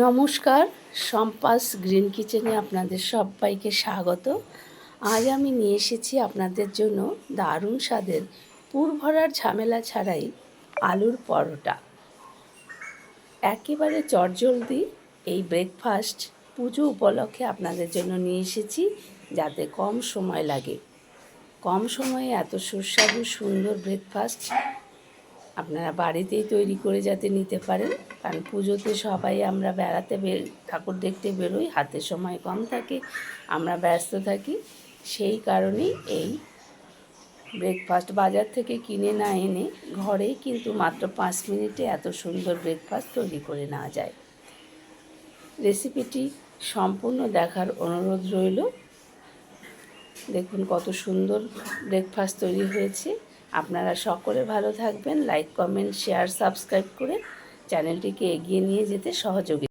নমস্কার সম্পাস গ্রিন কিচেনে আপনাদের সবাইকে স্বাগত। আজ আমি নিয়ে এসেছি আপনাদের জন্য দারুণ স্বাদের পুর ভরার ঝামেলা ছাড়াই আলুর পরোটা। একেবারে চটজলদি এই ব্রেকফাস্ট পুজো উপলক্ষে আপনাদের জন্য নিয়ে এসেছি, যাতে কম সময় লাগে। কম সময়ে এত সুস্বাদু, সুন্দর ব্রেকফাস্ট আপনারা বাড়িতেই তৈরি করে যাতে নিতে পারেন। কারণ পুজোতে সবাই আমরা বেড়াতে বের, ঠাকুর দেখতে বেরোই, হাতে সময় কম থাকে, আমরা ব্যস্ত থাকি। সেই কারণেই এই ব্রেকফাস্ট বাজার থেকে কিনে না এনে ঘরেই কিন্তু মাত্র পাঁচ মিনিটে এত সুন্দর ব্রেকফাস্ট তৈরি করে নেওয়া যায়। রেসিপিটি সম্পূর্ণ দেখার অনুরোধ রইল। দেখুন কত সুন্দর ব্রেকফাস্ট তৈরি হয়েছে। আপনারা সকলে ভালো থাকবেন লাইক কমেন্ট শেয়ার সাবস্ক্রাইব করে চ্যানেলটিকে এগিয়ে নিয়ে যেতে সহযোগী